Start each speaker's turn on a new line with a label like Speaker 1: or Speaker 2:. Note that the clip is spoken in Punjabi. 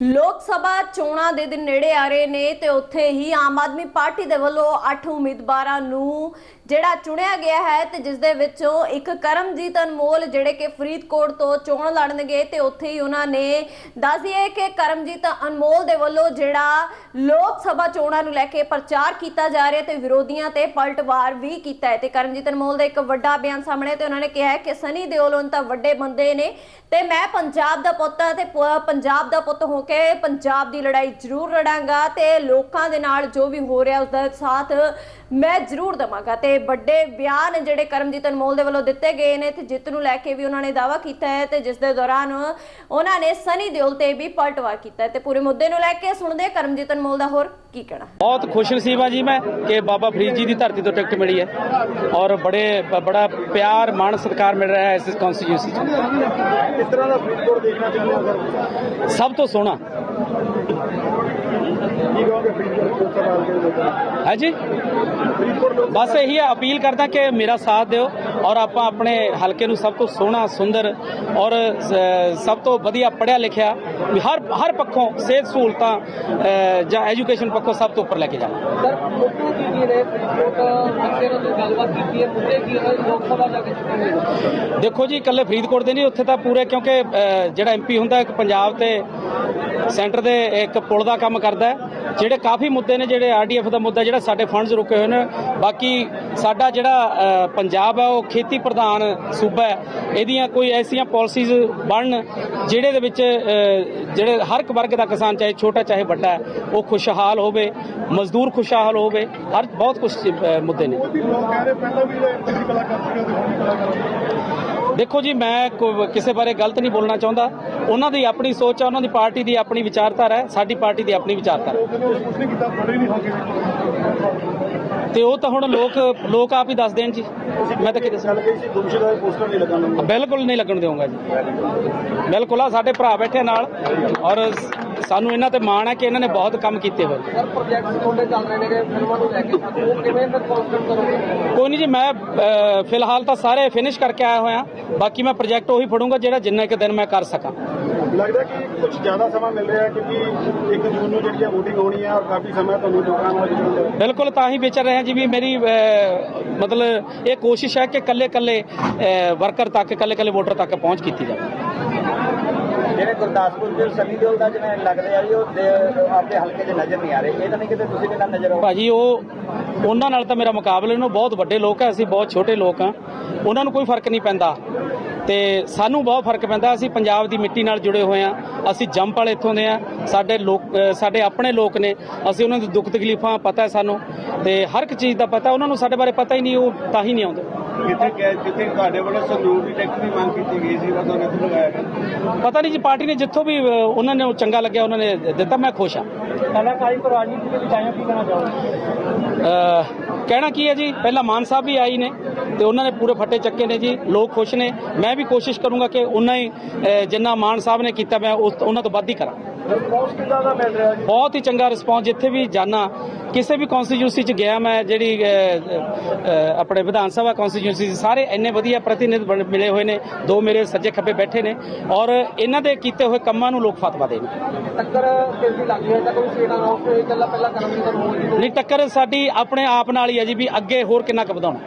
Speaker 1: ਲੋਕ ਸਭਾ ਚੋਣਾਂ ਦੇ ਦਿਨ ਨੇੜੇ ਆ ਰਹੇ ਨੇ ਤੇ ਉੱਥੇ ਹੀ ਆਮ ਆਦਮੀ ਪਾਰਟੀ ਦੇ ਵੱਲੋਂ 8 ਉਮੀਦਵਾਰਾਂ ਨੂੰ ਜਿਹੜਾ ਚੁਣਿਆ ਗਿਆ ਹੈ ਤੇ ਜਿਸ ਦੇ ਵਿੱਚੋਂ ਇੱਕ ਕਰਮਜੀਤ ਅਨਮੋਲ ਜਿਹੜੇ ਕਿ ਫਰੀਦਕੋਟ ਤੋਂ ਚੋਣ ਲੜਨਗੇ ਤੇ ਉੱਥੇ ਹੀ ਉਹਨਾਂ ਨੇ ਦੱਸ ਦਈਏ ਕਿ ਕਰਮਜੀਤ ਅਨਮੋਲ ਦੇ ਵੱਲੋਂ ਜਿਹੜਾ ਲੋਕ ਸਭਾ ਚੋਣਾਂ ਨੂੰ ਲੈ ਕੇ ਪ੍ਰਚਾਰ ਕੀਤਾ ਜਾ ਰਿਹਾ ਤੇ ਵਿਰੋਧੀਆਂ ਤੇ ਪਲਟਵਾਰ ਵੀ ਕੀਤਾ ਹੈ। ਤੇ ਕਰਮਜੀਤ ਅਨਮੋਲ ਦਾ ਇੱਕ ਵੱਡਾ ਬਿਆਨ ਸਾਹਮਣੇ ਤੇ ਉਹਨਾਂ ਨੇ ਕਿਹਾ ਹੈ ਕਿ ਸਨੀ ਦਿਓਲ ਉਹਨਾਂ ਤਾਂ ਵੱਡੇ ਬੰਦੇ ਨੇ ਤੇ ਮੈਂ ਪੰਜਾਬ ਦਾ ਪੁੱਤ ਹਾਂ ਤੇ ਪੰਜਾਬ ਦਾ ਪੁੱਤ ਹੋ ਕੇ ਪੰਜਾਬ ਦੀ ਲੜਾਈ ਜ਼ਰੂਰ ਲੜਾਂਗਾ ਤੇ ਲੋਕਾਂ ਦੇ ਨਾਲ ਜੋ ਵੀ ਹੋ ਰਿਹਾ ਉਸ ਦਾ ਸਾਥ ਮੈਂ ਜ਼ਰੂਰ ਦਵਾਂਗਾ। ਤੇ ਵੱਡੇ ਬਿਆਨ ਜਿਹੜੇ ਕਰਮਜੀਤ ਅਨਮੋਲ ਦੇ ਵੱਲੋਂ ਦਿੱਤੇ ਗਏ ਨੇ ਤੇ ਜਿੱਤ ਨੂੰ ਲੈ ਕੇ ਵੀ ਉਹਨਾਂ ਨੇ ਦਾਅਵਾ ਕੀਤਾ ਹੈ ਤੇ ਜਿਸ ਦੇ ਦੌਰਾਨ ਉਹਨਾਂ ਨੇ ਸਨੀ ਦਿਓਲ ਤੇ ਵੀ ਪਲਟਵਾਰ ਕੀਤਾ ਤੇ ਪੂਰੇ ਮੁੱਦੇ ਨੂੰ ਲੈ ਕੇ ਸੁਣਦੇ ਕਰਮਜੀਤ ਅਨਮੋਲ ਦਾ ਹੋਰ ਕੀ ਕਹਿਣਾ।
Speaker 2: ਬਹੁਤ ਖੁਸ਼ ਨਸੀਬ ਆ ਜੀ ਮੈਂ ਕਿ ਬਾਬਾ ਫਰੀਦ ਜੀ ਦੀ ਧਰਤੀ ਤੋਂ ਟਿਕਟ ਮਿਲੀ ਹੈ ਔਰ ਬੜੇ ਬੜਾ ਪਿਆਰ ਮਾਣ ਸਤਿਕਾਰ ਮਿਲ ਰਿਹਾ ਹੈ ਇਸ ਕਨਸਟੀਟਿਊਸੀ ਚ।
Speaker 3: ਕਿਸ ਤਰ੍ਹਾਂ ਦਾ ਫਰੀਦਕੋਟ ਦੇਖਣਾ ਚਾਹੁੰਦੇ ਹੋ ਸਰ?
Speaker 2: ਸਭ ਤੋਂ ਸੋਹਣਾ।
Speaker 3: ਕੀ ਕਹੋਗੇ ਫਰੀਦਕੋਟ ਲੋਕ ਸਭਾ ਹਲਕੇ ਦੇ ਲੋਕਾਂ ਨੂੰ?
Speaker 2: ਹੈ ਜੀ
Speaker 3: ਫਰੀਦਕੋਟ ਲੋਕ
Speaker 2: ਬਸ ਇਹੀ ਹੈ ਅਪੀਲ ਕਰਦਾ ਕਿ ਮੇਰਾ ਸਾਥ ਦਿਓ ਔਰ ਆਪਾਂ ਆਪਣੇ ਹਲਕੇ ਨੂੰ ਸਭ ਤੋਂ ਸੋਹਣਾ ਸੁੰਦਰ ਔਰ ਸਭ ਤੋਂ ਵਧੀਆ ਪੜਿਆ ਲਿਖਿਆ ਵੀ ਹਰ ਹਰ ਪੱਖੋਂ ਸਿਹਤ ਸਹੂਲਤਾਂ ਜਾਂ ਐਜੂਕੇਸ਼ਨ ਪੱਖੋਂ ਸਭ ਤੋਂ ਉੱਪਰ ਲੈ ਕੇ ਜਾਵਾਂ।
Speaker 4: ਸਰ ਮੁੱਦੂ ਕੀ ਕੀ ਨੇ? ਫਰੀਦਕੋਟ ਬੱਚੇ ਨਾਲ ਗੱਲਬਾਤ ਕੀਤੀ ਹੈ? ਮੁੱਦੇ ਕੀ ਨੇ ਲੋਕ ਸਭਾ ਜਾ ਕੇ
Speaker 2: ਦੇਖੋ ਜੀ ਇਕੱਲੇ ਫਰੀਦਕੋਟ ਦੇ ਨਹੀਂ ਉੱਥੇ ਤਾਂ ਪੂਰੇ ਕਿਉਂਕਿ ਜਿਹੜਾ ਐਮਪੀ ਹੁੰਦਾ ਇੱਕ ਪੰਜਾਬ ਤੇ ਸੈਂਟਰ ਦੇ ਇੱਕ ਪੁਲ ਦਾ ਕੰਮ ਕਰਦਾ ਜਿਹੜੇ ਕਾਫੀ ਮੁੱਦੇ ਨੇ ਜਿਹੜੇ ਆਰਡੀਐਫ ਦਾ ਮੁੱਦਾ ਜਿਹੜਾ ਸਾਡੇ ਫੰਡਸ ਰੁਕੇ ਹੋਏ ਨੇ। ਬਾਕੀ ਸਾਡਾ ਜਿਹੜਾ ਪੰਜਾਬ ਹੈ ਉਹ ਖੇਤੀ ਪ੍ਰਧਾਨ ਸੂਬਾ ਹੈ ਇਹਦੀਆਂ ਕੋਈ ਐਸੀਆਂ ਪਾਲਿਸੀਜ਼ ਬਣਨ ਜਿਹੜੇ ਦੇ ਵਿੱਚ ਜਿਹੜੇ ਹਰ ਇੱਕ ਵਰਗ ਦਾ ਕਿਸਾਨ ਚਾਹੇ ਛੋਟਾ ਚਾਹੇ ਵੱਡਾ ਹੈ, ਉਹ ਖੁਸ਼ਹਾਲ ਹੋਵੇ ਮਜ਼ਦੂਰ ਖੁਸ਼ਹਾਲ ਹੋਵੇ ਹਰ ਬਹੁਤ ਕੁਝ ਮੁੱਦੇ ਨੇ। ਦੇਖੋ ਜੀ, ਮੈਂ ਕਿਸੇ ਬਾਰੇ ਗਲਤ ਨਹੀਂ ਬੋਲਣਾ ਚਾਹੁੰਦਾ। ਉਹਨਾਂ ਦੀ ਆਪਣੀ ਸੋਚ ਆ, ਉਹਨਾਂ ਦੀ ਪਾਰਟੀ ਦੀ ਆਪਣੀ ਵਿਚਾਰਧਾਰਾ ਹੈ, ਸਾਡੀ ਪਾਰਟੀ ਦੀ ਆਪਣੀ ਵਿਚਾਰਧਾਰਾ।
Speaker 3: ਲੋਕ
Speaker 2: ਤੇ ਉਹ ਤਾਂ ਹੁਣ ਲੋਕ ਲੋਕ ਆਪ ਹੀ ਦੱਸ ਦੇਣ ਜੀ। ਮੈਂ ਤਾਂ ਕਿਤੇ
Speaker 3: ਚੱਲ ਗਈ ਸੀ ਗੁੰਮਸ਼ੁਦਾ ਦਾ ਪੋਸਟਰ ਨਹੀਂ ਲੱਗਣ
Speaker 2: ਬਿਲਕੁਲ ਨਹੀਂ ਲੱਗਣ ਦੇਵਾਂਗਾ ਜੀ। ਬਿਲਕੁਲ ਆ, ਸਾਡੇ ਭਰਾ ਬੈਠੇ ਨਾਲ। ਔਰ ਸਾਨੂੰ ਇਹਨਾਂ ਤੇ ਮਾਣ ਹੈ ਕਿ ਇਹਨਾਂ ਨੇ ਬਹੁਤ ਕੰਮ ਕੀਤੇ ਹੋਏ।
Speaker 4: ਸਰ ਪ੍ਰੋਜੈਕਟ ਤੁਹਾਡੇ ਚੱਲ ਰਹੇ ਨੇ ਫਿਲਮਾਂ ਨੂੰ ਲੈ ਕੇ। ਉਹ ਕਿਵੇਂ ਫਿਰ ਕਾਨਸੈਪਟ ਕਰੋਗੇ?
Speaker 2: ਕੋਈ ਨਹੀਂ ਜੀ ਮੈਂ ਫਿਲਹਾਲ ਤਾਂ ਸਾਰੇ ਫਿਨਿਸ਼ ਕਰਕੇ ਆਇਆ ਹੋਇਆ। ਬਾਕੀ ਮੈਂ ਪ੍ਰੋਜੈਕਟ ਉਹੀ ਫੜੂੰਗਾ ਜਿਹੜਾ ਜਿੰਨਾ ਇੱਕ ਦਿਨ ਮੈਂ ਕਰ ਸਕਾਂ।
Speaker 3: ਲੱਗਦਾ ਕਿ ਕੁਝ ਜ਼ਿਆਦਾ ਸਮਾਂ ਮਿਲ ਰਿਹਾ ਹੈ ਕਿਉਂਕਿ 1 ਜੂਨ ਨੂੰ ਜਿਹੜੀ ਹੈ VOTING ਹੋਣੀ ਹੈ ਔਰ ਕਾਫੀ ਸਮਾਂ ਤੁਹਾਨੂੰ ਲੋਕਾਂ ਨੂੰ ਅਜੇ
Speaker 2: ਬਿਲਕੁਲ ਤਾਂ ਹੀ ਵਿਚਰ ਰਹੇ ਹਾਂ ਜੀ ਵੀ ਮੇਰੀ ਮਤਲਬ ਇਹ ਕੋਸ਼ਿਸ਼ ਹੈ ਕਿ ਕੱਲੇ ਕੱਲੇ ਵਰਕਰ ਤੱਕ ਕੱਲੇ ਕੱਲੇ ਵੋਟਰ ਤੱਕ ਪਹੁੰਚ ਕੀਤੀ ਜਾਵੇ।
Speaker 5: ਜਿਹੜੇ ਗੁਰਦਾਸਪੁਰ ਦੇ ਸਨੀ ਦਿਓਲ ਦਾ ਜਿਵੇਂ ਲੱਗ ਰਿਹਾ ਜੀ ਉਹ ਆਪਣੇ ਹਲਕੇ 'ਚ ਨਜ਼ਰ ਨਹੀਂ ਆ ਰਹੇ। ਇਹ ਤਾਂ ਨਹੀਂ ਕਿਤੇ ਤੁਸੀਂ ਵੀ ਨਜ਼ਰ ਆਓ?
Speaker 2: ਭਾਜੀ, ਉਹ ਉਹਨਾਂ ਨਾਲ ਤਾਂ ਮੇਰਾ ਮੁਕਾਬਲੇ ਨੂੰ ਬਹੁਤ ਵੱਡੇ ਲੋਕ ਆ, ਅਸੀਂ ਬਹੁਤ ਛੋਟੇ ਲੋਕ ਆ। ਉਹਨਾਂ ਨੂੰ ਕੋਈ ਫ਼ਰਕ ਨਹੀਂ ਪੈਂਦਾ। ਤੇ ਸਾਨੂੰ ਬਹੁਤ ਫ਼ਰਕ ਪੈਂਦਾ, ਅਸੀਂ ਪੰਜਾਬ ਦੀ ਮਿੱਟੀ ਨਾਲ ਜੁੜੇ ਹੋਏ ਆ। ਅਸੀਂ ਜੰਪ ਵਾਲੇ ਇੱਥੋਂ ਦੇ ਆ। ਸਾਡੇ ਲੋਕ ਸਾਡੇ ਆਪਣੇ ਲੋਕ ਨੇ। ਅਸੀਂ ਉਹਨਾਂ ਦੀ ਦੁੱਖ ਤਕਲੀਫਾਂ ਪਤਾ ਹੈ ਸਾਨੂੰ। ਤੇ ਹਰ ਇੱਕ ਚੀਜ਼ ਦਾ ਪਤਾ, ਉਹਨਾਂ ਨੂੰ ਸਾਡੇ ਬਾਰੇ ਪਤਾ ਹੀ ਨਹੀਂ, ਉਹ ਤਾਂ ਹੀ ਨਹੀਂ ਆਉਂਦੇ।
Speaker 3: ਕਿਤੇ ਜਿੱਥੇ ਤੁਹਾਡੇ ਵੱਲੋਂ ਸੰਦੂਰ ਦੀ ਟੈਕਸ ਦੀ ਮੰਗ ਕੀਤੀ ਗਈ ਸੀ ਉਹਦੋਂ ਨੇ ਤੁਹਾਨੂੰ ਲਗਾਇਆ ਗਿਆ।
Speaker 2: ਪਤਾ ਨਹੀਂ ਜੀ ਪਾਰਟੀ ਨੇ ਜਿੱਥੋਂ ਵੀ ਉਹਨਾਂ ਨੇ ਉਹ ਚੰਗਾ ਲੱਗਿਆ ਉਹਨਾਂ ਨੇ ਦਿੱਤਾ ਮੈਂ ਖੁਸ਼ ਹਾਂ।
Speaker 4: ਕਲਾਕਾਰੀ ਤੋਂ ਰਾਜਨੀਤੀ ਦੇ ਵਿੱਚ ਆਇਆ ਕੀ ਕਹਿਣਾ ਚਾਹੋਗੇ?
Speaker 2: ਅਹ ਕਹਿਣਾ ਕੀ ਹੈ ਜੀ ਪਹਿਲਾਂ ਮਾਨ ਸਾਹਿਬ ਵੀ ਆਈ ਨੇ ਤੇ ਉਹਨਾਂ ਨੇ ਪੂਰੇ ਫੱਟੇ ਚੱਕੇ ਨੇ ਜੀ ਲੋਕ ਖੁਸ਼ ਨੇ। ਮੈਂ ਵੀ ਕੋਸ਼ਿਸ਼ ਕਰੂੰਗਾ ਕਿ ਉਹਨਾਂ ਹੀ ਅਹ ਜਿੰਨਾ ਮਾਨ ਸਾਹਿਬ ਨੇ ਕੀਤਾ ਮੈਂ ਉਸ- ਉਹਨਾਂ ਤੋਂ ਵੱਧ ਹੀ ਕਰਾਂ।
Speaker 3: ਰਿਸਪੌਂਸ ਕਿੱਦਾਂ ਦਾ ਮਿਲ ਰਿਹਾ ਜੀ?
Speaker 2: ਬਹੁਤ ਹੀ ਚੰਗਾ ਰਿਸਪੌਂਸ ਜਿੱਥੇ ਵੀ ਜਾਣਾ ਕਿਸੇ ਵੀ ਕਨਸਟੀਟਿਊਸੀ ਚ ਗਿਆ ਮੈਂ ਜਿਹੜੀ ਆਪਣੇ ਵਿਧਾਨ ਸਭਾ ਕਨਸਟੀਟਿਊਸੀ ਸਾਰੇ ਇੰਨੇ ਵਧੀਆ ਪ੍ਰਤੀਨਿਧ ਮਿਲੇ ਹੋਏ ਨੇ ਦੋ ਮੇਰੇ ਸੱਜੇ ਖੱਬੇ ਬੈਠੇ ਨੇ ਔਰ ਇਹਨਾਂ ਦੇ ਕੀਤੇ ਹੋਏ ਕੰਮਾਂ ਨੂੰ ਲੋਕ ਫਤਵਾ ਦੇਣ।
Speaker 4: ਟੱਕਰ ਕਿਸ ਦੀ ਲੱਗ ਹੈ? ਤਾਂ ਕੋਈ ਸਟੇਟ ਅਨਾਉਂਸ ਹੋਈ ਇਕੱਲਾ ਪਹਿਲਾਂ ਕਰਮਜੀਤ ਅਨਮੋਲ ਜੀ ਨੂੰ
Speaker 2: ਨਹੀਂ ਟੱਕਰ ਸਾਡੀ ਆਪਣੇ ਆਪ ਨਾਲ ਹੀ ਹੈ ਜੀ ਵੀ ਅੱਗੇ ਹੋਰ ਕਿੰਨਾ ਕੁ ਵਧਾਉਣਾ।